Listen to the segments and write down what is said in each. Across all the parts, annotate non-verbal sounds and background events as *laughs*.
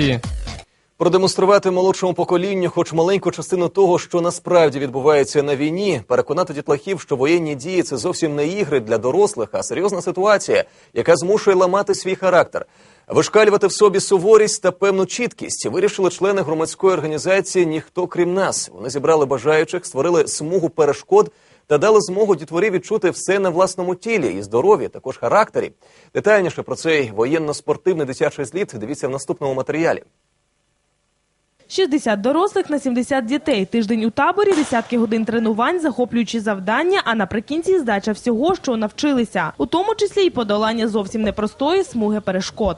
Росії. Продемонструвати молодшому поколінню, хоч маленьку частину того, що насправді відбувається на війні, переконати дітлахів, що воєнні дії це зовсім не ігри для дорослих, а серйозна ситуація, яка змушує ламати свій характер. Вишкалювати в собі суворість та певну чіткість вирішили члени громадської організації Ніхто крім нас. Вони зібрали бажаючих, створили смугу перешкод та дали змогу дітворі відчути все на власному тілі і здоров'ї, також характері. Детальніше про цей воєнно-спортивний дитячий зліт дивіться в наступному матеріалі. 60 дорослих на 70 дітей. Тиждень у таборі, десятки годин тренувань, захоплюючі завдання, а наприкінці здача всього, що навчилися, у тому числі й подолання зовсім непростої смуги перешкод.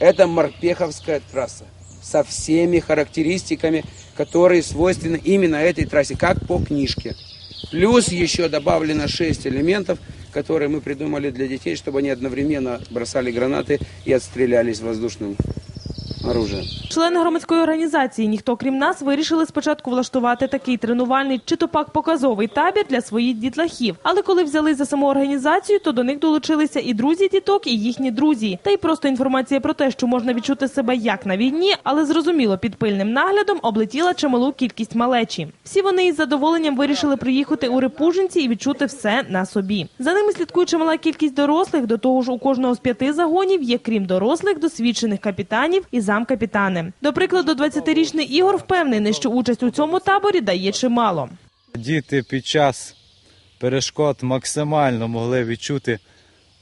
Это Морпеховская трасса со всеми характеристиками, которые свойственны именно этой трассе, как по книжке. Плюс еще добавлено 6 элементов, которые мы придумали для детей, чтобы они одновременно бросали гранаты и отстрелялись воздушным оружием. Члени громадської організації Ніхто крім нас вирішили спочатку влаштувати такий тренувальний чи то пак показовий табір для своїх дітлахів. Але коли взяли за саму організацію, то до них долучилися і друзі діток, і їхні друзі. Та й просто інформація про те, що можна відчути себе як на війні, але зрозуміло під пильним наглядом облетіла чималу кількість малечі. Всі вони із задоволенням вирішили приїхати у Репужинці і відчути все на собі. За ними слідкує чимала кількість дорослих. До того ж, у кожного з п'яти загонів є, крім дорослих, досвідчених капітанів і замкапітани. До прикладу, 20-річний Ігор впевнений, що участь у цьому таборі дає чимало. Діти під час перешкод максимально могли відчути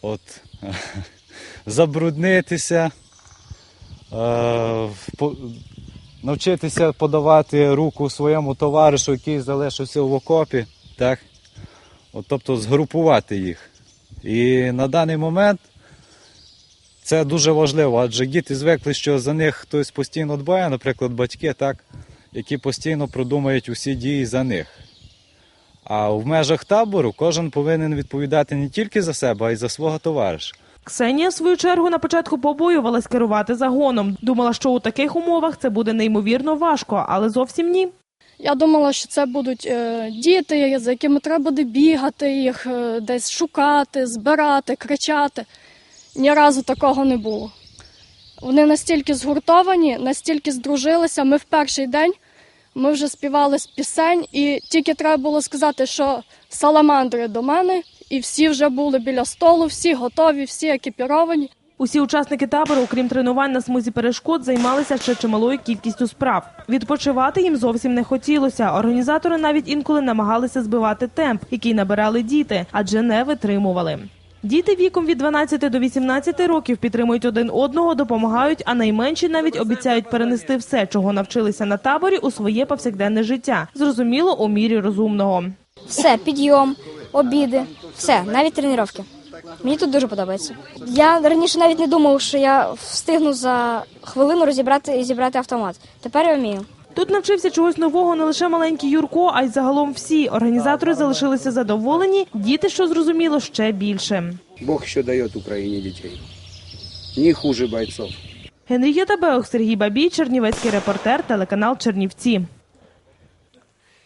от, *laughs* забруднитися, е, навчитися подавати руку своєму товаришу, який залишився в окопі, так? От, тобто згрупувати їх. І на даний момент це дуже важливо, адже діти звикли, що за них хтось постійно дбає, наприклад, батьки, так, які постійно продумають усі дії за них. А в межах табору кожен повинен відповідати не тільки за себе, а й за свого товариша. Ксенія, в свою чергу, на початку побоювалась керувати загоном. Думала, що у таких умовах це буде неймовірно важко, але зовсім ні. Я думала, що це будуть е, діти, за якими треба буде бігати, їх е, десь шукати, збирати, кричати. Ні разу такого не було. Вони настільки згуртовані, настільки здружилися. Ми в перший день ми вже співали з пісень, і тільки треба було сказати, що саламандри до мене, і всі вже були біля столу, всі готові, всі екіпіровані. Усі учасники табору, окрім тренувань на смузі перешкод, займалися ще чималою кількістю справ. Відпочивати їм зовсім не хотілося. Організатори навіть інколи намагалися збивати темп, який набирали діти, адже не витримували. Діти віком від 12 до 18 років підтримують один одного, допомагають, а найменші навіть обіцяють перенести все, чого навчилися на таборі, у своє повсякденне життя. Зрозуміло, у мірі розумного. Все, підйом, обіди, все, навіть тренування. Мені тут дуже подобається. Я раніше навіть не думав, що я встигну за хвилину розібрати і зібрати автомат. Тепер я вмію. Тут навчився чогось нового не лише маленький Юрко, а й загалом всі. Організатори залишилися задоволені. Діти, що зрозуміло, ще більше. Бог що дає Україні дітей, Не хуже бойців. Генрієта Беох, Сергій Бабій, Чернівецький репортер, телеканал Чернівці.